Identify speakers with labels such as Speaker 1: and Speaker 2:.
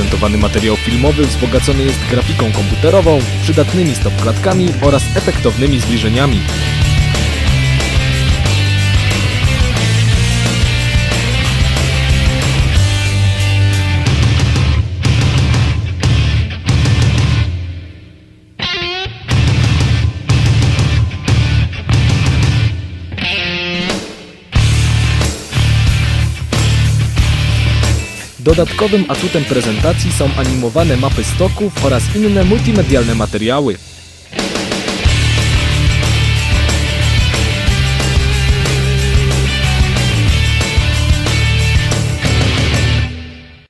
Speaker 1: Prezentowany materiał filmowy wzbogacony jest grafiką komputerową, przydatnymi stopklatkami oraz efektownymi zbliżeniami. Dodatkowym atutem prezentacji są animowane mapy stoków oraz inne multimedialne materiały.